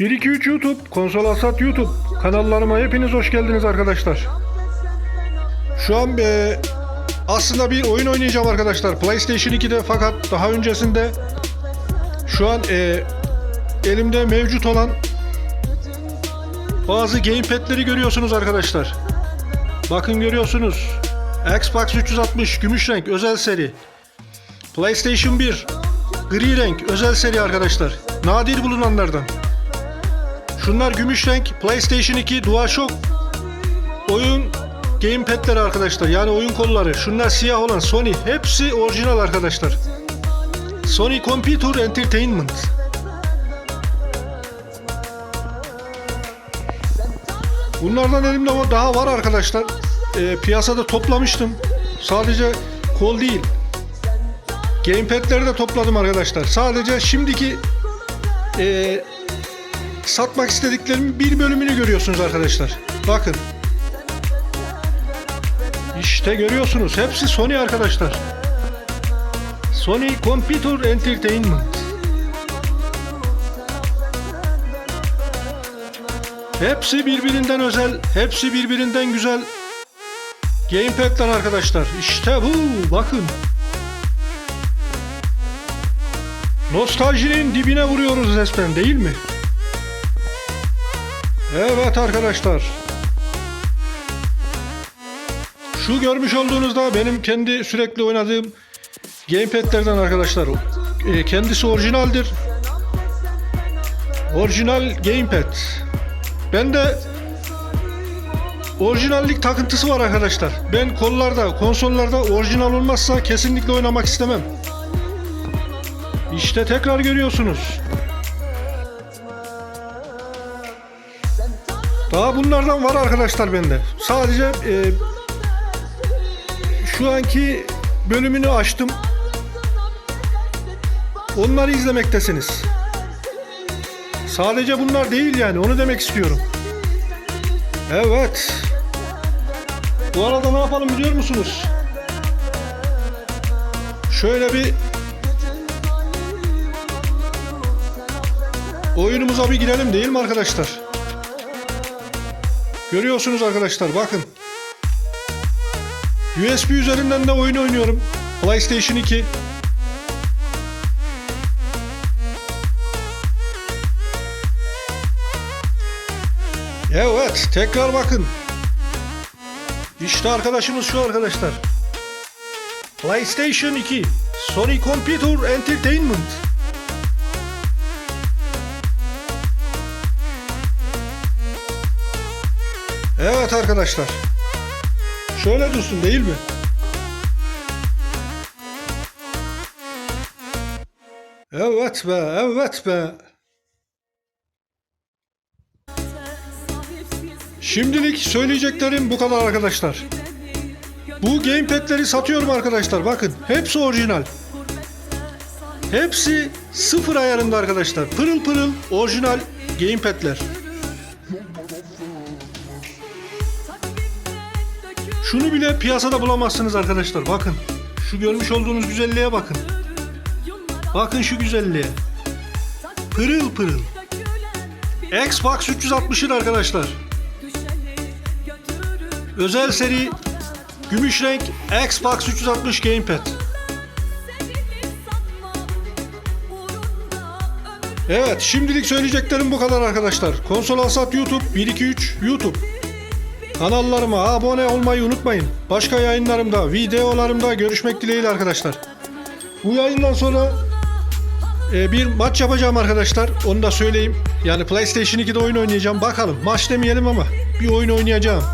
1-2-3 YouTube, Konsol Asat YouTube kanallarıma hepiniz hoş geldiniz arkadaşlar. Şu an e, aslında bir oyun oynayacağım arkadaşlar. PlayStation 2'de fakat daha öncesinde şu an e, elimde mevcut olan bazı gamepad'leri görüyorsunuz arkadaşlar. Bakın görüyorsunuz. Xbox 360 gümüş renk özel seri. PlayStation 1 gri renk özel seri arkadaşlar. Nadir bulunanlardan. Şunlar gümüş renk PlayStation 2 DualShock oyun gamepad'leri arkadaşlar. Yani oyun kolları. Şunlar siyah olan Sony. Hepsi orijinal arkadaşlar. Sony Computer Entertainment. Bunlardan elimde daha var arkadaşlar. Ee, piyasada toplamıştım. Sadece kol değil. Gamepad'leri de topladım arkadaşlar. Sadece şimdiki ee, satmak istediklerimin bir bölümünü görüyorsunuz arkadaşlar. Bakın. İşte görüyorsunuz. Hepsi Sony arkadaşlar. Sony Computer Entertainment. Hepsi birbirinden özel, hepsi birbirinden güzel gamepad'ler arkadaşlar. İşte bu, bakın. Nostaljinin dibine vuruyoruz resmen değil mi? Evet arkadaşlar. Şu görmüş olduğunuzda benim kendi sürekli oynadığım gamepad'lerden arkadaşlar. E, kendisi orijinaldir. Orijinal gamepad. Ben de orijinallik takıntısı var arkadaşlar. Ben kollarda, konsollarda orijinal olmazsa kesinlikle oynamak istemem. İşte tekrar görüyorsunuz. Daha bunlardan var arkadaşlar bende. Sadece e, şu anki bölümünü açtım. Onları izlemektesiniz. Sadece bunlar değil yani onu demek istiyorum. Evet. Bu arada ne yapalım biliyor musunuz? Şöyle bir oyunumuza bir girelim değil mi arkadaşlar? Görüyorsunuz arkadaşlar bakın. USB üzerinden de oyun oynuyorum. PlayStation 2. Evet, tekrar bakın. İşte arkadaşımız şu arkadaşlar. PlayStation 2, Sony Computer Entertainment. Arkadaşlar. Şöyle dursun değil mi? Evet be, evet be. Şimdilik söyleyeceklerim bu kadar arkadaşlar. Bu gamepad'leri satıyorum arkadaşlar. Bakın hepsi orijinal. Hepsi sıfır ayarında arkadaşlar. Pırıl pırıl orijinal gamepad'ler. Şunu bile piyasada bulamazsınız arkadaşlar. Bakın. Şu görmüş olduğunuz güzelliğe bakın. Bakın şu güzelliğe. Pırıl pırıl. Xbox 360'ın arkadaşlar. Özel seri gümüş renk Xbox 360 Gamepad. Evet şimdilik söyleyeceklerim bu kadar arkadaşlar. Konsol Asat YouTube 123 YouTube. Kanallarıma abone olmayı unutmayın. Başka yayınlarımda, videolarımda görüşmek dileğiyle arkadaşlar. Bu yayından sonra e, bir maç yapacağım arkadaşlar. Onu da söyleyeyim. Yani PlayStation 2'de oyun oynayacağım. Bakalım maç demeyelim ama bir oyun oynayacağım.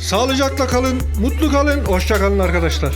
Sağlıcakla kalın, mutlu kalın, hoşça kalın arkadaşlar.